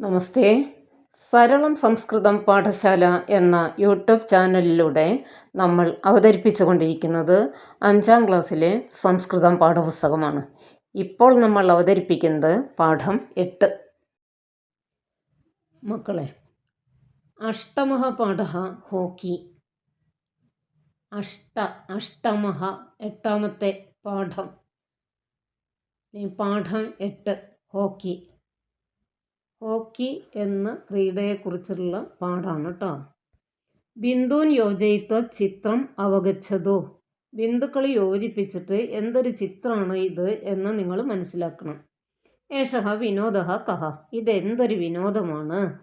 നമസ്തേ. സരളം സംസ്കൃതം പാഠശാല എന്ന യൂട്യൂബ് ചാനലിലൂടെ നമ്മൾ അവതരിപ്പിച്ചു കൊണ്ടിരിക്കുന്നത് അഞ്ചാം ക്ലാസ്സിലെ സംസ്കൃതം പാഠപുസ്തകമാണ്. ഇപ്പോൾ നമ്മൾ അവതരിപ്പിക്കുന്നത് പാഠം എട്ട്. മക്കളെ അഷ്ടമഹ പാഠ ഹോക്കി. അഷ്ട അഷ്ടമഹ എട്ടാമത്തെ പാഠം. പാഠം എട്ട് ഹോക്കി. ഹോക്കി എന്ന ക്രീഡയെക്കുറിച്ചുള്ള പാഠാണ് കേട്ടോ ബിന്ദുൻ യോജയിത്ത ചിത്രം അവഗച്ഛതോ? ബിന്ദുക്കൾ യോജിപ്പിച്ചിട്ട് എന്തൊരു ചിത്രമാണ് ഇത് എന്ന് നിങ്ങൾ മനസ്സിലാക്കണം. ഏഷഹ വിനോദ കഹ. ഇതെന്തൊരു വിനോദമാണ്?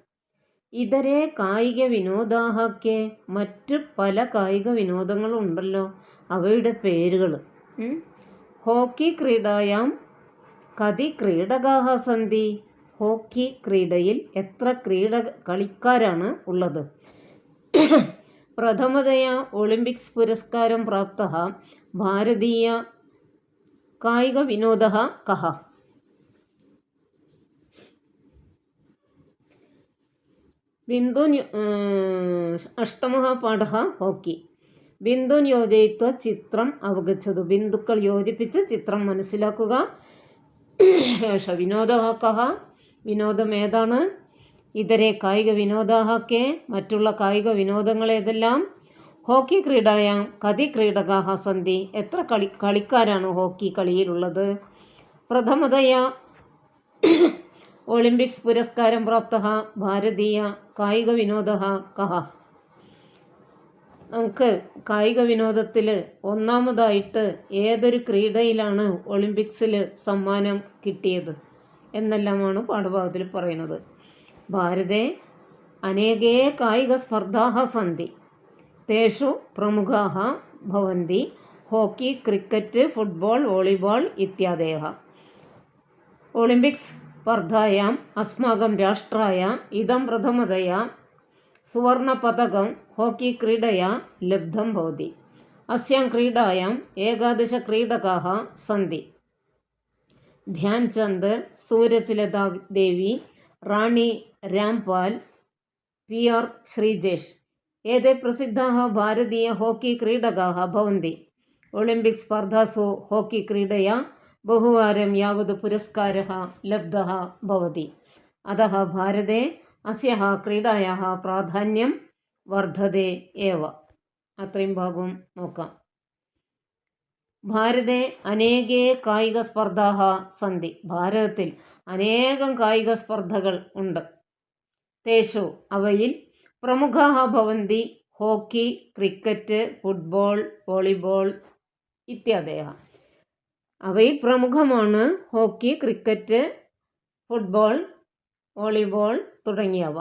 ഇതരെ കായിക വിനോദാഹക്കെ മറ്റ് പല കായിക വിനോദങ്ങളും ഉണ്ടല്ലോ അവയുടെ പേരുകൾ. ഹോക്കി ക്രീഡായാം കതി ക്രീഡകാഹ സന്ധി. ഹോക്കി ക്രീഡയിൽ എത്ര ക്രീഡ കളിക്കാരാണ് ഉള്ളത്? പ്രഥമതയാ ഒളിമ്പിക്സ് പുരസ്കാരം പ്രാപ്ത ഭാരതീയ കായിക വിനോദ കഹ. ബിന്ദു അഷ്ടമ പാഠ ഹോക്കി. ബിന്ദു യോജയിത്വ ചിത്രം അവഗച്ഛതു ബിന്ദുക്കൾ യോജിപ്പിച്ച് ചിത്രം മനസ്സിലാക്കുക. വിനോദ കഹ. വിനോദം ഏതാണ്? ഇതരെ കായിക വിനോദാഹക്കെ മറ്റുള്ള കായിക വിനോദങ്ങൾ ഏതെല്ലാം? ഹോക്കി ക്രീഡായാം കതി ക്രീഡകാഹ സന്ധി. എത്ര കളി കളിക്കാരാണ് ഹോക്കി കളിയിലുള്ളത്? പ്രഥമതയ ഒളിമ്പിക്സ് പുരസ്കാരം പ്രാപ്ത ഭാരതീയ കായിക വിനോദ കഹ. നമുക്ക് കായിക വിനോദത്തിൽ ഒന്നാമതായിട്ട് ഏതൊരു ക്രീഡയിലാണ് ഒളിമ്പിക്സിൽ സമ്മാനം കിട്ടിയത്? എന്നെല്ലാമാണ് പാഠഭാഗത്തിൽ പറയുന്നത് ഭാരതെ അനേകേ കായിക സ്പർദ്ധാ സന്തി തേഷു പ്രമുഖാः ഭവന്തി hockey cricket football volleyball ഇത്യാദയः Olympics സ്പർദ്ധായാം അസ്മാകം രാഷ്ട്രായ ഇതം പ്രഥമതയാ സുവർണപതകം ഹോക്കി ക്രീഡയാ ലബ്ധം ഭവതി अस्यां क्रीडायाम् एकादशक्रीडकाः सन्ति ധ്യാൻചന്ദ് സൂരജ്ലത ദേവി റാണി രാംപാൽ पि आर् श्रीजेश् एते प्रसिद्धाः भारतीयहाकी क्रीडकाः भवन्ति ओलिम्पिक् स्पर्धासु हाकी क्रीडया बहुवारं यावद् पुरस्कारः लब्धः भवति अतः भारते अस्याः क्रीडायाः प्राधान्यं वर्धते एव अत्रയും भागं नोക്കാം ഭാരതെ അനേകേ കായിക സ്പർദ്ധാഹ സന്ധി. ഭാരതത്തിൽ അനേകം കായിക സ്പർദ്ധകൾ ഉണ്ട്. തേഷു അവയിൽ പ്രമുഖാഹ ഭവന്തി ഹോക്കി ക്രിക്കറ്റ് ഫുട്ബോൾ വോളിബോൾ ഇത്യാദയ അവയിൽ പ്രമുഖമാണ് ഹോക്കി ക്രിക്കറ്റ് ഫുട്ബോൾ വോളിബോൾ തുടങ്ങിയവ.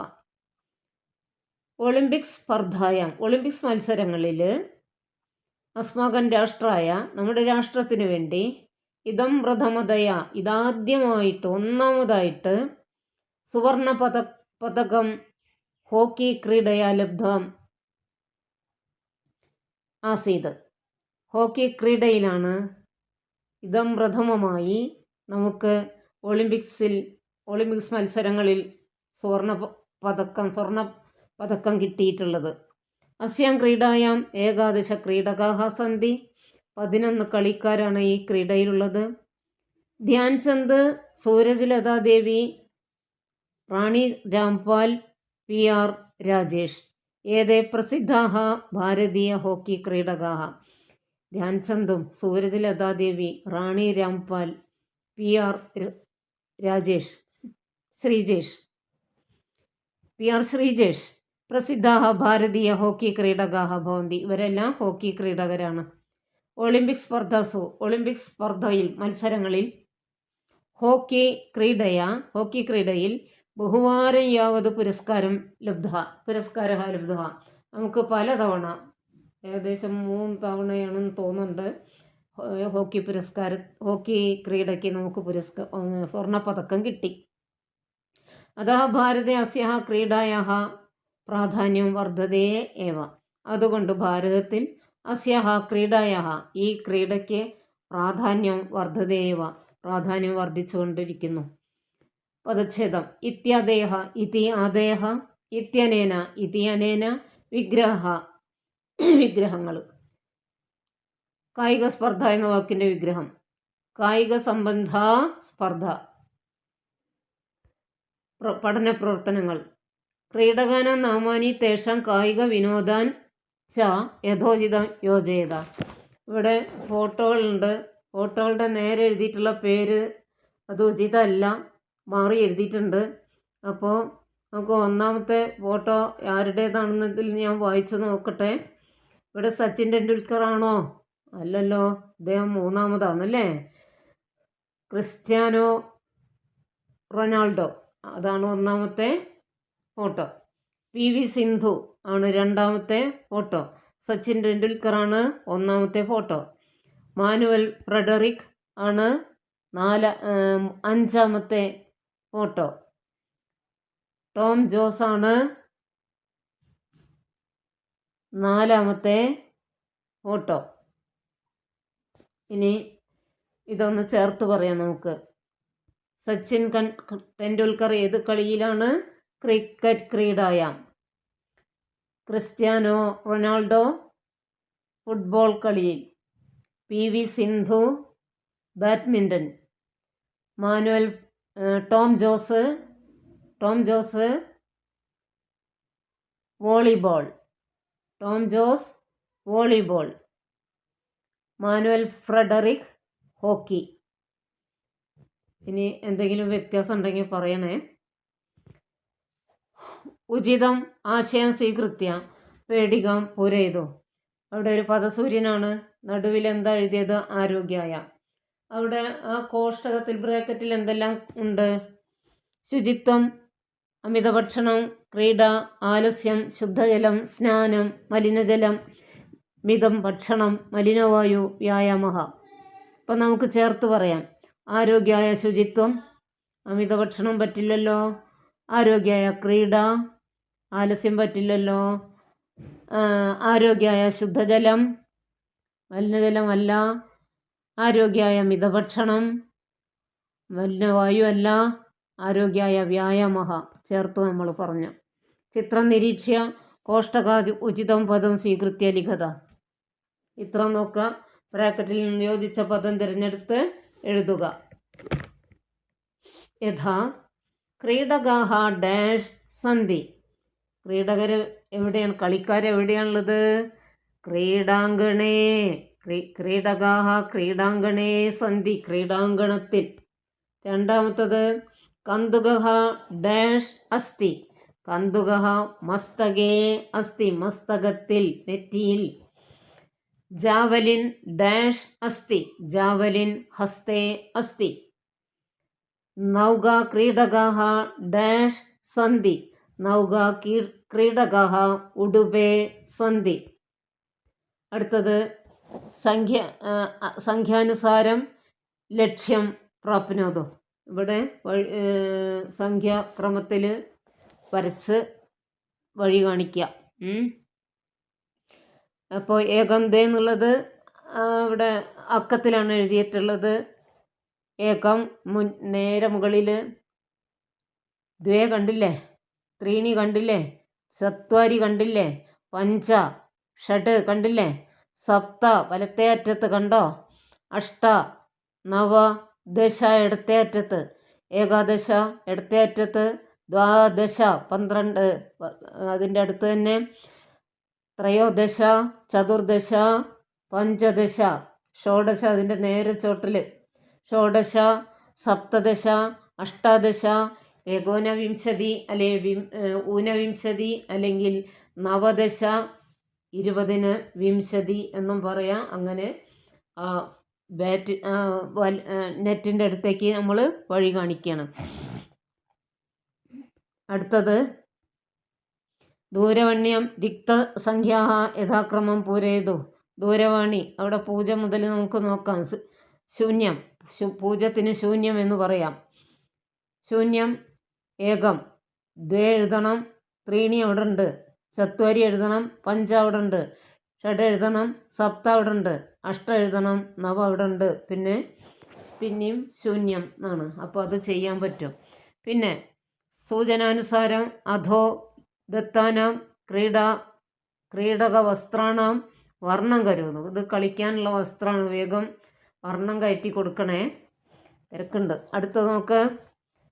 ഒളിമ്പിക്സ് സ്പർദ്ധായം. ഒളിമ്പിക്സ് മത്സരങ്ങളിൽ അസ്മാകൻ രാഷ്ട്രായ നമ്മുടെ രാഷ്ട്രത്തിന് വേണ്ടി ഇതം പ്രഥമതയ ഇതാദ്യമായിട്ട് ഒന്നാമതായിട്ട് സുവർണ പത പതകം ഹോക്കി ക്രീഡയാ ലബ്ധം ആസീത് ഹോക്കി ക്രീഡയിലാണ് ഇതം പ്രഥമമായി നമുക്ക് ഒളിമ്പിക്സിൽ ഒളിമ്പിക്സ് മത്സരങ്ങളിൽ സുവർണ പതക്കം സ്വർണ പതക്കം കിട്ടിയിട്ടുള്ളത്. അസ്യാം ക്രീഡായാം ഏകാദശ ക്രീഡകാഹ സന്ധി. പതിനൊന്ന് കളിക്കാരാണ് ഈ ക്രീഡയിലുള്ളത്. Dhyan Chand Suraj Lata Devi Rani Rampal P R Rajesh. ഏതേ പ്രസിദ്ധാഹ ഭാരതീയ ഹോക്കി ക്രീഡകാഹ? ധ്യാൻചന്ദും Suraj Lata Devi Rani Rampal P R Rajesh Sreejesh. P R Sreejesh. പ്രസിദ്ധാഹ ഭാരതീയ ഹോക്കി ക്രീഡകാഹ ഭവന്തി. ഇവരെല്ലാം ഹോക്കി ക്രീഡകരാണ്. ഒളിമ്പിക് സ്പർദ്ധസു ഒളിമ്പിക് സ്പർദ്ധയിൽ മത്സരങ്ങളിൽ ഹോക്കി ക്രീഡയ ഹോക്കി ക്രീഡയിൽ ബഹുവാരം യാവത് പുരസ്കാരം ലബ്ധ പുരസ്കാര ലബ്ധ. നമുക്ക് പലതവണ ഏകദേശം മൂന്ന് തവണയാണെന്ന് തോന്നുന്നുണ്ട് ഹോക്കി പുരസ്കാര ഹോക്കി ക്രീഡയ്ക്ക് നമുക്ക് പുരസ്ക സ്വർണപ്പതക്കം കിട്ടി. അതഃ ഭാരതേ അസ്യ ക്രീഡായാः പ്രാധാന്യം വർദ്ധതയെ ഏവ. അതുകൊണ്ട് ഭാരതത്തിൽ അസ്യഹ ക്രീഡായാഹ ഈ ക്രീഡയ്ക്ക് പ്രാധാന്യം വർദ്ധതയേവ പ്രാധാന്യം വർദ്ധിച്ചുകൊണ്ടിരിക്കുന്നു. പദച്ഛേദം. ഇത്യാദേഹ ഇതി ആദേഹ ഇത്യനേന ഇതി അനേന വിഗ്രഹ വിഗ്രഹങ്ങൾ കായിക സ്പർദ്ധ എന്ന വാക്കിന്റെ വിഗ്രഹം. കായിക സംബന്ധ സ്പർദ്ധ. പഠന പ്രവർത്തനങ്ങൾ ക്രീഡകാന നാമാനി തേഷാം കായിക വിനോദാൻ ച യഥോചിതം യോജയത. ഇവിടെ ഫോട്ടോകളുണ്ട്. ഫോട്ടോകളുടെ നേരെ എഴുതിയിട്ടുള്ള പേര് അത് ഉചിതമല്ല. മാറി എഴുതിയിട്ടുണ്ട്. അപ്പോൾ നമുക്ക് ഒന്നാമത്തെ ഫോട്ടോ ആരുടേതാണെന്നതിൽ ഞാൻ വായിച്ച് നോക്കട്ടെ. ഇവിടെ സച്ചിൻ ടെണ്ടുൽക്കർ ആണോ അല്ലല്ലോ. അദ്ദേഹം മൂന്നാമതാണല്ലേ? Cristiano Ronaldo. അതാണ് ഒന്നാമത്തെ ഫോട്ടോ പി വി സിന്ധു ആണ് രണ്ടാമത്തെ ഫോട്ടോ സച്ചിൻ ടെണ്ടുൽക്കറാണ് ഒന്നാമത്തെ ഫോട്ടോ. മാനുവൽ ഫ്രെഡറിക് ആണ് നാല അഞ്ചാമത്തെ ഫോട്ടോ. ടോം ജോസ് ആണ് നാലാമത്തെ ഫോട്ടോ. ഇനി ഇതൊന്ന് ചേർത്ത് പറയാം നമുക്ക്. സച്ചിൻ കൺ ടെണ്ടുൽക്കർ ഏത് കളിയിലാണ് ക്രിക്കറ്റ് ക്രീഡായാം ക്രിസ്ത്യാനോ റൊണാൾഡോ ഫുട്ബോൾ കളിയിൽ P V Sindhu badminton Manuel Tom Jose Tom Jose volleyball Tom Jose volleyball Manuel Frederick hockey. ഇനി എന്തെങ്കിലും വ്യത്യാസം ഉണ്ടെങ്കിൽ പറയണേ. ഉചിതം ആശയം സ്വീകൃത്യ പേടികം പുരയതു. അവിടെ ഒരു പദസൂര്യനാണ്. നടുവിൽ എന്താ എഴുതിയത്? ആരോഗ്യായ. അവിടെ ആ കോഷ്ടകത്തിൽ ബ്രാക്കറ്റിൽ എന്തെല്ലാം ഉണ്ട്? ശുചിത്വം അമിതഭക്ഷണം ക്രീഡ ആലസ്യം ശുദ്ധജലം സ്നാനം മലിനജലം മിതം ഭക്ഷണം മലിനവായു വ്യായാമ അപ്പം നമുക്ക് ചേർത്ത് പറയാം. ആരോഗ്യായ ശുചിത്വം അമിതഭക്ഷണം പറ്റില്ലല്ലോ. ആരോഗ്യായ ക്രീഡ ആലസ്യം പറ്റില്ലല്ലോ. ആരോഗ്യമായ ശുദ്ധജലം മലിനജലമല്ല. ആരോഗ്യമായ മിതഭക്ഷണം മലിനവായു അല്ല ആരോഗ്യമായ വ്യായാമ ചേർത്ത് നമ്മൾ പറഞ്ഞു. ചിത്രം നിരീക്ഷ്യ. കോഷ്ടകാ ഉചിതം പദം സ്വീകൃത്യ ലിഖത. ഇത്രം നോക്കുക ബ്രാക്കറ്റിൽ നിന്ന് യോജിച്ച പദം തിരഞ്ഞെടുത്ത് എഴുതുക. യഥാ. ക്രീഡകാഹ ഡാഷ് സന്ധി. ക്രീഡകർ എവിടെയാണ്? കളിക്കാർ എവിടെയാണുള്ളത്? ക്രീഡാങ്കണേ ക്രീഡകാഹ ക്രീഡാങ്കണേ സന്ധി ക്രീഡാങ്കണത്തിൽ. രണ്ടാമത്തത് കന്തുകഹ ഡാഷ് അസ്തി കന്തുകഹ മസ്തകേ അസ്തി മസ്തകത്തിൽ നെറ്റിയിൽ. ജാവലിൻ ഡാഷ് അസ്തി ജാവലിൻ ഹസ്തേ അസ്തി നൗക ക്രീഡകാഹ ഡാഷ് സന്ധി. നൗക ക്രീഡകാഹ ഉടുബേ സന്ധി. അടുത്തത് സംഖ്യ സംഖ്യാനുസാരം ലക്ഷ്യം പ്രാപ്നോതോ ഇവിടെ സംഖ്യാക്രമത്തിൽ വരച്ച് വഴി കാണിക്കുക അപ്പോൾ ഏകന്തേ എന്നുള്ളത് ഇവിടെ അക്കത്തിലാണ് എഴുതിയിട്ടുള്ളത്. ഏകം മുൻ നേരെ മുകളിൽ ദ്വേ കണ്ടില്ലേ? ത്രീണി കണ്ടില്ലേ? ചത്വാരി കണ്ടില്ലേ? പഞ്ച ഷഡ് കണ്ടില്ലേ? സപ്ത വലത്തേ അറ്റത്ത് കണ്ടോ? അഷ്ട നവ ദശ ഇടത്തേ അറ്റത്ത് ഏകാദശ ഇടത്തേ അറ്റത്ത് ദ്വാദശ പന്ത്രണ്ട് അതിന്റെ അടുത്ത് തന്നെ. ത്രയോദശ ചതുർദശ പഞ്ചദശ ഷോഡശ അതിന്റെ നേരെ ചോട്ടിൽ ഷോഡശ സപ്തദശ അഷ്ടാദശ ഏകോനവിംശതി അല്ലെ വിം ഊനവിംശതി അല്ലെങ്കിൽ നവദശ ഇരുപതിന് വിംശതി എന്നും പറയാം. അങ്ങനെ ബാറ്റ് നെറ്റിന്റെ അടുത്തേക്ക് നമ്മൾ വഴി കാണിക്കണം. അടുത്തത് ദൂരവണ്യം റിക്തസംഖ്യാ യഥാക്രമം പൂരയതു ദൂരവാണി അവിടെ പൂജ മുതൽ നമുക്ക് നോക്കാം. ശൂന്യം പൂജത്തിന് ശൂന്യം എന്ന് പറയാം. ശൂന്യം ഏകം. ദ്വേ എഴുതണം. ത്രീണി അവിടെ ഉണ്ട് ചത്വരി എഴുതണം. പഞ്ച അവിടെ ഉണ്ട് ഷഡ് എഴുതണം. സപ്ത അവിടെ ഉണ്ട് അഷ്ട എഴുതണം. നവ അവിടെ ഉണ്ട് പിന്നെ പിന്നെയും ശൂന്യം എന്നാണ്. അപ്പോൾ അത് ചെയ്യാൻ പറ്റും. പിന്നെ സൂചനാനുസാരം അധോ ദത്താനാം ക്രീഡ ക്രീഡക വസ്ത്രാണാം വർണം കരുതുന്നു. ഇത് കളിക്കാനുള്ള വസ്ത്രമാണ് വേഗം വർണം കയറ്റി കൊടുക്കണേ. തിരക്കുണ്ട്. അടുത്തത് നോക്ക്.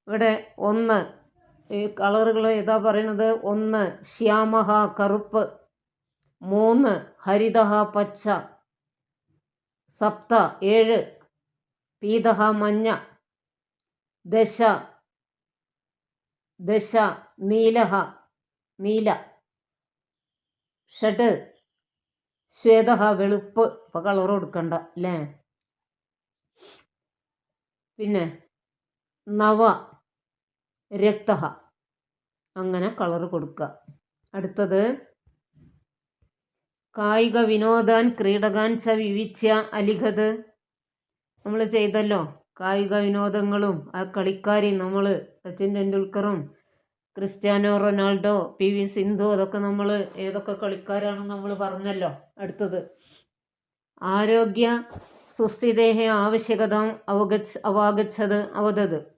ഇവിടെ ഒന്ന്. ഈ കളറുകൾ ഏതാ പറയണത്? ഒന്ന് ശ്യാമഹ കറുപ്പ്. മൂന്ന് ഹരിതഹ പച്ച. സപ്ത ഏഴ്. പീതഹ മഞ്ഞ. ദശ ദശ നീലഹ നീല. ഷഡ് ശ്വേതഹ വെളുപ്പ്. ഇപ്പം കളർ കൊടുക്കണ്ട അല്ലേ? പിന്നെ നവ. രക്തഹ. അങ്ങനെ കളർ കൊടുക്കുക. അടുത്തത് കായിക വിനോദാൻ ക്രീഡകാൻ ച വിവിച്ച അലിഖത്. നമ്മൾ ചെയ്തല്ലോ. കായിക വിനോദങ്ങളും ആ കളിക്കാരി നമ്മൾ Sachin ടെണ്ടുൽക്കറും Cristiano Ronaldo P V Sindhu അതൊക്കെ നമ്മൾ ഏതൊക്കെ കളിക്കാരാണെന്ന് നമ്മൾ പറഞ്ഞല്ലോ. അടുത്തത് ആരോഗ്യ സുസ്ഥിതേഹ ആവശ്യകത അവഗച്ച് അവാഗച്ഛത് അവതത്.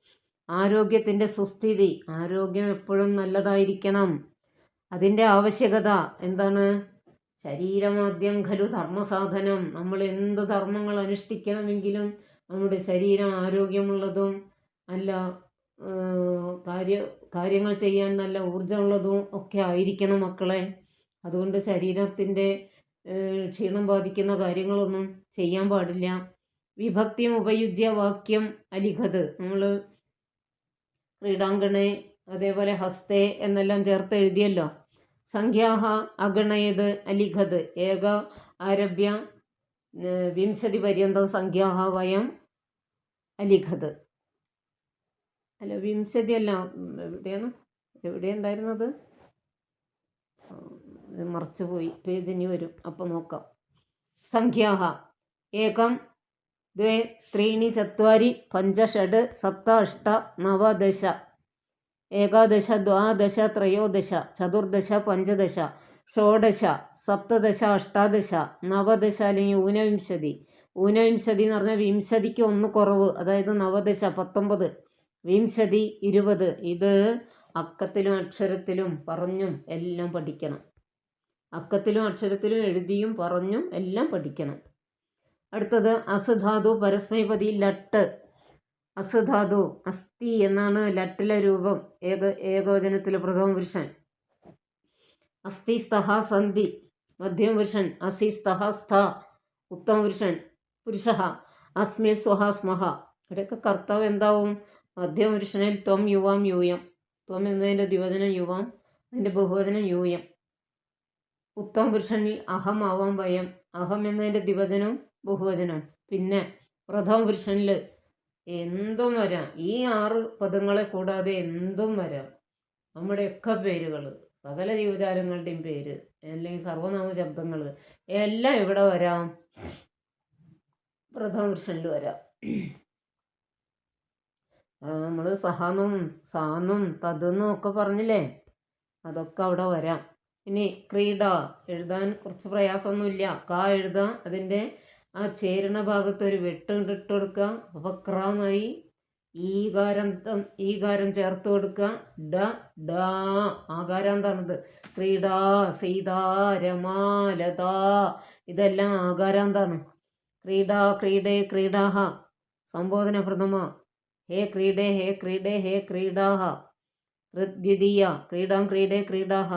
ആരോഗ്യത്തിന്റെ സുസ്ഥിതി ആരോഗ്യം എപ്പോഴും നല്ലതായിരിക്കണം. അതിന്റെ ആവശ്യകത എന്താണ്? ശരീരമാദ്യം ഖലു ധർമ്മസാധനം. നമ്മൾ എന്ത് ധർമ്മങ്ങൾ അനുഷ്ഠിക്കണമെങ്കിലും നമ്മുടെ ശരീരം ആരോഗ്യമുള്ളതും നല്ല കാര്യ കാര്യങ്ങൾ ചെയ്യാൻ നല്ല ഊർജമുള്ളതും ഒക്കെ ആയിരിക്കണം മക്കളെ. അതുകൊണ്ട് ശരീരത്തിന്റെ ക്ഷീണം ബാധിക്കുന്ന കാര്യങ്ങളൊന്നും ചെയ്യാൻ പാടില്ല. വിഭക്തിയും ഉപയുജ്യ വാക്യം അലിഖത്. നമ്മൾ ക്രീഡാങ്കണേ അതേപോലെ ഹസ്തേ എന്നെല്ലാം ചേർത്ത് എഴുതിയല്ലോ. സംഖ്യാഹ അഗണയത് അലിഖത് ഏക ആരഭ്യ വിംശതി പര്യന്തം സംഖ്യാഹ വയം അലിഖത്. അല്ല വിംശതി അല്ല എവിടെയാണ്? എവിടെയുണ്ടായിരുന്നത് മറച്ചുപോയി. പേജിനി വരും. അപ്പോൾ നോക്കാം. സംഖ്യാഹ ഏകം ദ്വേ ത്രീണി ചത്വാരി പഞ്ച ഷഡ് സപ്ത അഷ്ട നവ ദശ ഏകാദശ ദ്വാദശ ത്രയോദശ ചതുർദശ പഞ്ചദശ ഷോഡശ സപ്തദശ അഷ്ടാദശ നവദശ അല്ലെങ്കിൽ ഊനവിംശതി. ഊനവിംശതി എന്ന് പറഞ്ഞാൽ വിംശതിക്ക് ഒന്ന് കുറവ് അതായത് നവദശ പത്തൊമ്പത്. വിംശതി ഇരുപത്. ഇത് അക്കത്തിലും അക്ഷരത്തിലും പറഞ്ഞും എല്ലാം പഠിക്കണം. അക്കത്തിലും അക്ഷരത്തിലും എഴുതിയും പറഞ്ഞും എല്ലാം പഠിക്കണം. അടുത്തത് അസുധാതു പരസ്മൈപതി ലട്ട്. അസുധാതു അസ്ഥി എന്നാണ് ലട്ടിലെ രൂപം. ഏക ഏകോചനത്തിൽ പ്രഥമ പുരുഷൻ. അസ്ഥി സ്തഹ സന്ധി മധ്യമ പുരുഷൻ. അസി സ്തഹ സ്ഥ ഉത്തമ പുരുഷൻ. പുരുഷ അസ്മി സ്വഹ സ്മഹ. ഇവിടെയൊക്കെ കർത്താവ് എന്താവും? മധ്യമ പുരുഷനിൽ ത്വം യുവാം യൂയം. ത്വം എന്നതിന്റെ ദ്വിവചനം യുവാം അതിന്റെ ബഹുവചനം യൂയം. ഉത്തമ പുരുഷനിൽ അഹം ആവാം വയം അഹം എന്നതിന്റെ ദ്വിവചനം ബഹുവചനം. പിന്നെ പ്രഥമ പുരുഷനിൽ എന്തും വരാം. ഈ ആറ് പദങ്ങളെ കൂടാതെ എന്തും വരാം. നമ്മുടെയൊക്കെ പേരുകൾ സകല ജീവജാലങ്ങളുടെയും പേര് അല്ലെങ്കിൽ സർവനാമ ശബ്ദങ്ങൾ എല്ലാം ഇവിടെ വരാം? പ്രഥമ പുരുഷനിൽ വരാം. നമ്മൾ സഹാന്നും സാന്നും തതെന്നും ഒക്കെ പറഞ്ഞില്ലേ? അതൊക്കെ അവിടെ വരാം. ഇനി ക്രീഡ എഴുതാൻ കുറച്ച് പ്രയാസമൊന്നുമില്ല. ക എഴുതാം അതിന്റെ ആ ചേരണ ഭാഗത്ത് ഒരു വെട്ട് ഇട്ട് കൊടുക്കുക അപ്പോൾ ക്രാന്നായി ഈകാരന്തം ഈകാരം ചേർത്ത് കൊടുക്കുക ഡ ഡ ആകാരാന്താണിത്. ക്രീഡ സീത രമ ലത. ഇതെല്ലാം ആകാരാന്താണ്. ക്രീഡ ക്രീഡേ ക്രീഡാഹ. സംബോധന പ്രഥമ. ഹേ ക്രീഡേ ഹേ ക്രീഡേ ഹേ ക്രീഡാഹ. ദ്വിതീയ ക്രീഡാം ക്രീഡേ ക്രീഡാഹ.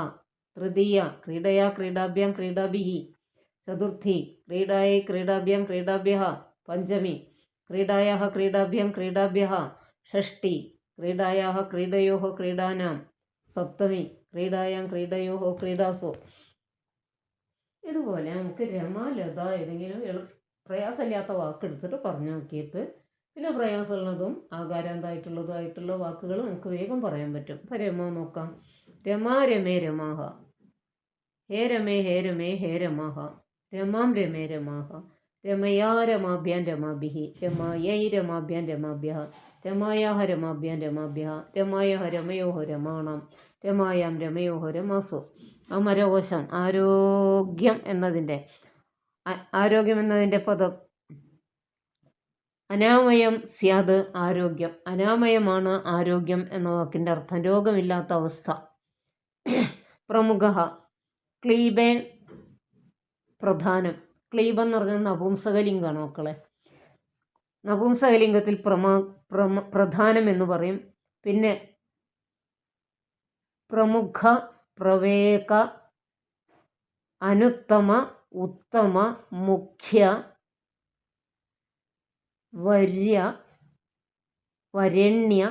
തൃതീയ. ക്രീഡയാ ക്രീഡാഭ്യാം ക്രീഡാഭിഹി. ചതുർത്ഥി. ക്രീഡാयै ക്രീഡാഭ്യം ക്രീഡാഭ്യ പഞ്ചമി. ക്രീഡായാः ക്രീഡാഭ്യം ക്രീഡാഭ്യ ഷഷ്ടി. ക്രീഡായാः ക്രീഡയോ ക്രീഡാനാം. സപ്തമി. ക്രീഡായാം ക്രീഡയോ ക്രീഡാസോ. ഇതുപോലെ നമുക്ക് രമ ലത ഏതെങ്കിലും എളു പ്രയാസമില്ലാത്ത വാക്കെടുത്തിട്ട് പറഞ്ഞു നോക്കിയിട്ട് പിന്നെ പ്രയാസമുള്ളതും ആകാരാന്തായിട്ടുള്ളതുമായിട്ടുള്ള വാക്കുകൾ നമുക്ക് വേഗം പറയാൻ പറ്റും. അപ്പം രമ നോക്കാം. രമാ രമേ രമാഹ. ഹേ രമേ ഹേ രമേ ഹേ രമാഹ. രമാം രമേ രമാഹ. രമയാ രമാഭ്യാൻ രമാഭിഹി. രമായൈ രമാഭ്യാൻ രമാഭ്യ രമായാഹ രമാഭ്യാൻ രമാഭ്യ രമായഹ രമയോഹ രമാണം. രമായാം രമയോഹ രമാസോ. അമരകോശം ആരോഗ്യം എന്നതിന്റെ ആരോഗ്യം എന്നതിന്റെ പദം. അനാമയം സ്യാദ് ആരോഗ്യം. അനാമയമാണ് ആരോഗ്യം എന്ന വാക്കിന്റെ അർത്ഥം. രോഗമില്ലാത്ത അവസ്ഥ. പ്രമുഖ. ക്ലീബെ പ്രധാനം. ക്ലീബ് എന്ന് പറഞ്ഞാൽ നപുംസകലിംഗമാണ് മക്കളെ. നപുംസകലിംഗത്തിൽ പ്രമാ പ്രമ പ്രധാനം എന്ന് പറയും. പിന്നെ പ്രമുഖ പ്രവേക അനുത്തമ ഉത്തമ മുഖ്യ വര്യ വരണ്യ.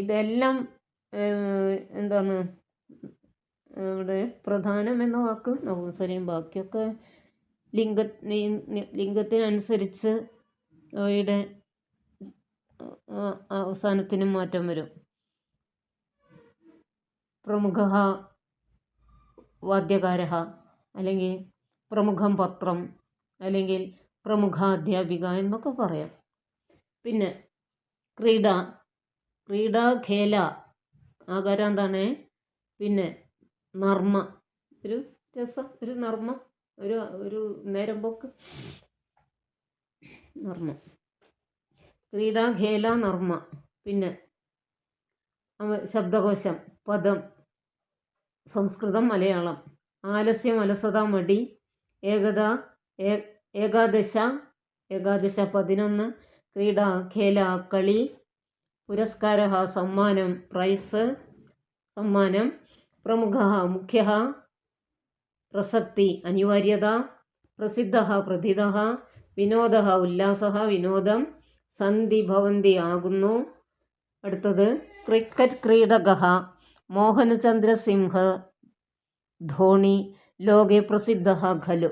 ഇതെല്ലാം എന്താണ് ഇവിടെ പ്രധാനം എന്ന വാക്ക് നപുംസകലിംഗം ബാക്കിയൊക്കെ ലിംഗ ലിംഗത്തിനനുസരിച്ച് അവയുടെ അവസാനത്തിനും മാറ്റം വരും. പ്രമുഖ വാദ്യകാര അല്ലെങ്കിൽ പ്രമുഖം പത്രം അല്ലെങ്കിൽ പ്രമുഖ അധ്യാപിക എന്നൊക്കെ പറയാം. പിന്നെ ക്രീഡ ക്രീഡ ഖേല ആകാരം എന്താണ്? പിന്നെ നർമ്മ. ഒരു രസം ഒരു നർമ്മ ഒരു ഒരു നേരം പോക്ക്. നർമ്മ. ക്രീഡ ഖേല നർമ്മ. പിന്നെ ശബ്ദകോശം പദം സംസ്കൃതം മലയാളം. ആലസ്യം അലസത മടി ഏകത ഏകാദശ ഏകാദശ പതിനൊന്ന് ക്രീഡ ഖേല കളി പുരസ്കാര സമ്മാനം പ്രൈസ് സമ്മാനം പ്രമുഖ മുഖ്യ പ്രസക്തി അനിവാര്യത പ്രസിദ്ധ പ്രഥിത വിനോദ ഉല്ലാസ വിനോദം സന്ധി ഭവന്തി ആകുന്നു. അടുത്തത് ക്രിക്കറ്റ് ക്രീഡക മോഹനചന്ദ്ര സിംഹ ധോണി ലോകെ പ്രസിദ്ധ ഖലു.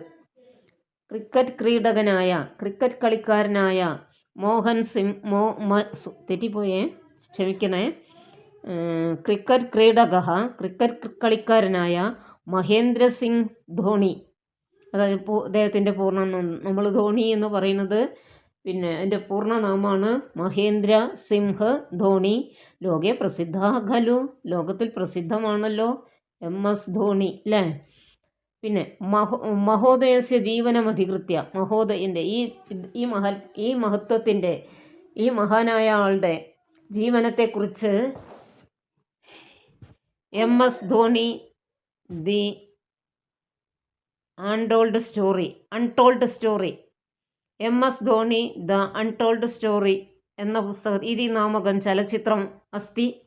ക്രിക്കറ്റ് ക്രീഡകനായ ക്രിക്കറ്റ് കളിക്കാരനായ മോഹൻ സിം മോ തെറ്റിപ്പോയേ ക്ഷമിക്കണേ. ക്രിക്കറ്റ് ക്രീഡക ക്രിക്കറ്റ് കളിക്കാരനായ മഹേന്ദ്ര സിംഗ് ധോണി. അതായത് അദ്ദേഹത്തിന്റെ പൂർണ നമ്മൾ ധോണി എന്ന് പറയുന്നത് പിന്നെ എന്റെ പൂർണനാമമാണ് മഹേന്ദ്ര സിംഹ് ധോണി. ലോകെ പ്രസിദ്ധ ഖലു ലോകത്തിൽ പ്രസിദ്ധമാണല്ലോ എം എസ് ധോണി അല്ലേ പിന്നെ മഹോ മഹോദയസ്യ ജീവനമധികൃത്യ മഹോദയന്റെ ഈ ഈ മഹ ഈ മഹത്വത്തിന്റെ ഈ മഹാനായ ആളുടെ ജീവനത്തെക്കുറിച്ച് M S Dhoni the untold story untold story. M S Dhoni the untold story എന്ന പുസ്തകം ഇതി നാമകം ചലച്ചിത്രം അസ്തി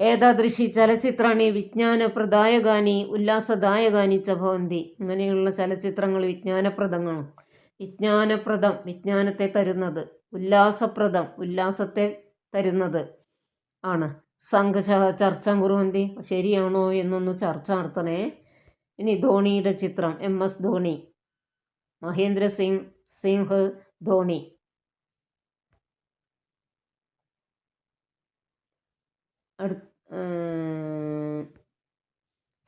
ഏതാദൃശി ചലച്ചിത്രാണി വിജ്ഞാനപ്രദായകാനി ഉല്ലാസദായകാനി ച ഭവന്തി. ഇങ്ങനെയുള്ള ചലച്ചിത്രങ്ങൾ വിജ്ഞാനപ്രദങ്ങളും വിജ്ഞാനപ്രദം വിജ്ഞാനത്തെ തരുന്നത് ഉല്ലാസപ്രദം ഉല്ലാസത്തെ തരുന്നത് ആണ്. സംഘ ചർച്ച കുറുവന്തി ശരിയാണോ എന്നൊന്ന് ചർച്ച നടത്തണേ. ഇനി ധോണിയുടെ ചിത്രം എം എസ് ധോണി മഹേന്ദ്ര സിംഗ് സിംഹ് ധോണി. അടു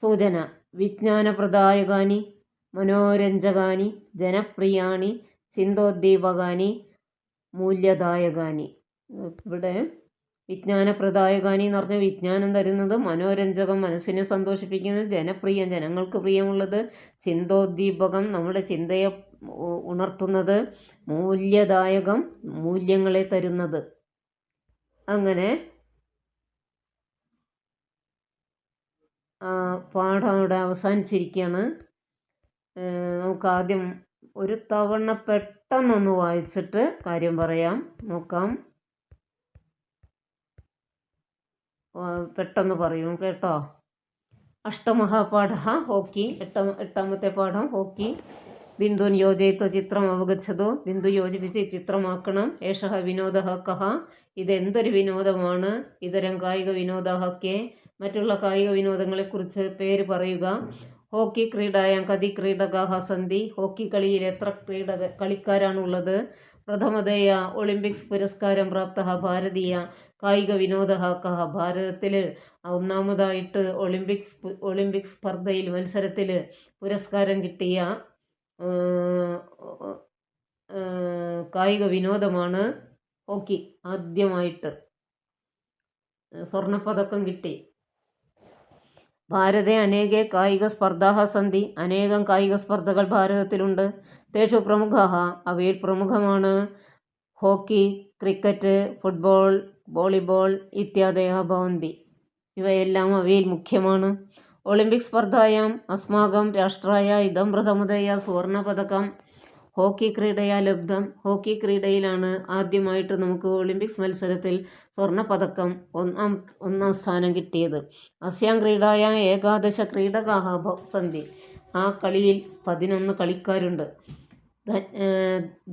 സൂചന വിജ്ഞാനപ്രദായകാനി മനോരഞ്ജകാനി ജനപ്രിയാണി ചിന്തോദ്ദീപകാനി മൂല്യദായകാനി. ഇവിടെ വിജ്ഞാനപ്രദായകാനി എന്ന് പറഞ്ഞാൽ വിജ്ഞാനം തരുന്നത് മനോരഞ്ജകം മനസ്സിനെ സന്തോഷിപ്പിക്കുന്നത് ജനപ്രിയം ജനങ്ങൾക്ക് പ്രിയമുള്ളത് ചിന്തോദ്ദീപകം നമ്മുടെ ചിന്തയെ ഉണർത്തുന്നത് മൂല്യദായകം മൂല്യങ്ങളെ തരുന്നത്. അങ്ങനെ പാഠം അവിടെ അവസാനിച്ചിരിക്കുകയാണ്. നമുക്ക് ആദ്യം ഒരു തവണ പെട്ടെന്നൊന്ന് വായിച്ചിട്ട് കാര്യം പറയാം. നോക്കാം ആ, പെട്ടെന്ന് പറയും കേട്ടോ. അഷ്ടമഹാപാഠ ഹോക്കി എട്ടാം എട്ടാമത്തെ പാഠം ഹോക്കി. ബിന്ദുൻ യോജയിത്വ ചിത്രം അവഗച്ഛതോ. ബിന്ദു യോജിപ്പിച്ച് ചിത്രമാക്കണം. ഏഷ വിനോദ കഹ. ഇതെന്തൊരു വിനോദമാണ്? ഇതരം കായിക വിനോദ ഹക്കെ മറ്റുള്ള കായിക വിനോദങ്ങളെക്കുറിച്ച് പേര് പറയുക. ഹോക്കി ക്രീഡായാം കതി ക്രീഡകാഹ സന്ധി. ഹോക്കി കളിയിൽ എത്ര ക്രീഡക കളിക്കാരാണുള്ളത്? പ്രഥമതയ ഒളിമ്പിക്സ് പുരസ്കാരം പ്രാപ്ത ഭാരതീയ കായിക വിനോദ കഹ ഭാരതത്തിൽ ഒന്നാമതായിട്ട് ഒളിമ്പിക്സ് ഒളിമ്പിക്സ് സ്പർദ്ധയിൽ മത്സരത്തിൽ പുരസ്കാരം കിട്ടിയ കായിക വിനോദമാണ് ഹോക്കി. ആദ്യമായിട്ട് സ്വർണപ്പതക്കം കിട്ടി. ഭാരതെ അനേക കായിക സ്പർദ്ധാഹ സന്ധി അനേകം കായിക സ്പർദ്ധകൾ ഭാരതത്തിലുണ്ട്. തേഷു പ്രമുഖ അവയിൽ പ്രമുഖമാണ് ഹോക്കി ക്രിക്കറ്റ് ഫുട്ബോൾ വോളിബോൾ ഇത്യാദയः ഭവन्ति ഇവയെല്ലാം അവയിൽ മുഖ്യമാണ്. ഒളിമ്പിക് സ്പർധായാം അസ്മാകം രാഷ്ട്രായ ഇതം പ്രഥമതയ സുവർണപതകം ഹോക്കി ക്രീഡയാ ലബ്ധം. ഹോക്കി ക്രീഡയിലാണ് ആദ്യമായിട്ട് നമുക്ക് ഒളിമ്പിക്സ് മത്സരത്തിൽ സ്വർണ പതക്കം ഒന്നാം ഒന്നാം സ്ഥാനം കിട്ടിയത്. അസ്യാം ക്രീഡായ ഏകാദശ ക്രീഡകാഹ സന്ധി. ആ കളിയിൽ പതിനൊന്ന് കളിക്കാരുണ്ട്.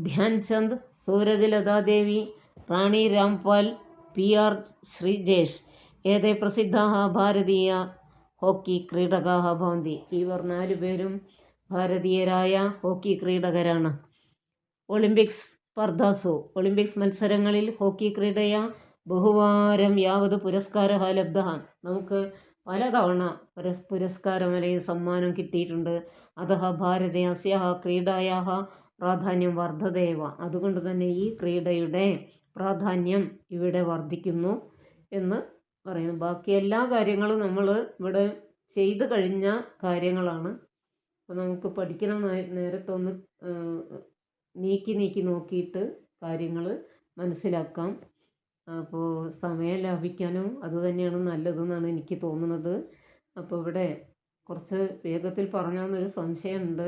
Dhyan Chand Suraj Lata Devi Rani Rampal P R Sreejesh. ഏതേ പ്രസിദ്ധാः ഭാരതീയ ഹോക്കി ക്രീഡകാः ഭവന്തി. ഇവർ നാലുപേരും ഭാരതീയരായ ഹോക്കി ക്രീഡകരാണ്. ഒളിമ്പിക്സ് സ്പർദ്ധാസു ഒളിമ്പിക്സ് മത്സരങ്ങളിൽ ഹോക്കി ക്രീഡയ ബഹുവാരം യാവത് പുരസ്കാര ലബ്ധ നമുക്ക് പലതവണ പുരസ് പുരസ്കാരം അല്ലെങ്കിൽ സമ്മാനം കിട്ടിയിട്ടുണ്ട്. അതः ഭാരതീയ അസ്യാഹ ക്രീഡായാഹ പ്രാധാന്യം വർദ്ധതേവ അതുകൊണ്ട് തന്നെ ഈ ക്രീഡയുടെ പ്രാധാന്യം ഇവിടെ വർദ്ധിക്കുന്നു എന്ന് പറയുന്നു. ബാക്കി എല്ലാ കാര്യങ്ങളും നമ്മൾ ഇവിടെ ചെയ്തു കഴിഞ്ഞ കാര്യങ്ങളാണ്. അപ്പോൾ നമുക്ക് പഠിക്കണം നേരത്തെ നേരത്തൊന്ന് നീക്കി നീക്കി നോക്കിയിട്ട് കാര്യങ്ങൾ മനസ്സിലാക്കാം. അപ്പോൾ സമയം ലാഭിക്കാനും അതുതന്നെയാണ് നല്ലതെന്നാണ് എനിക്ക് തോന്നുന്നത്. അപ്പോൾ ഇവിടെ കുറച്ച് വേഗത്തിൽ പറഞ്ഞാന്നൊരു സംശയമുണ്ട്.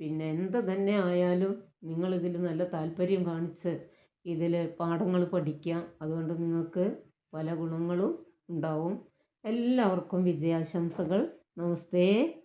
പിന്നെ എന്ത് തന്നെ ആയാലും നിങ്ങളിതിൽ നല്ല താല്പര്യം കാണിച്ച് ഇതിൽ പാഠങ്ങൾ പഠിക്കുക അതുകൊണ്ട് നിങ്ങൾക്ക് പല ഗുണങ്ങളും ഉണ്ടാവും. എല്ലാവർക്കും വിജയാശംസകൾ. നമസ്തേ.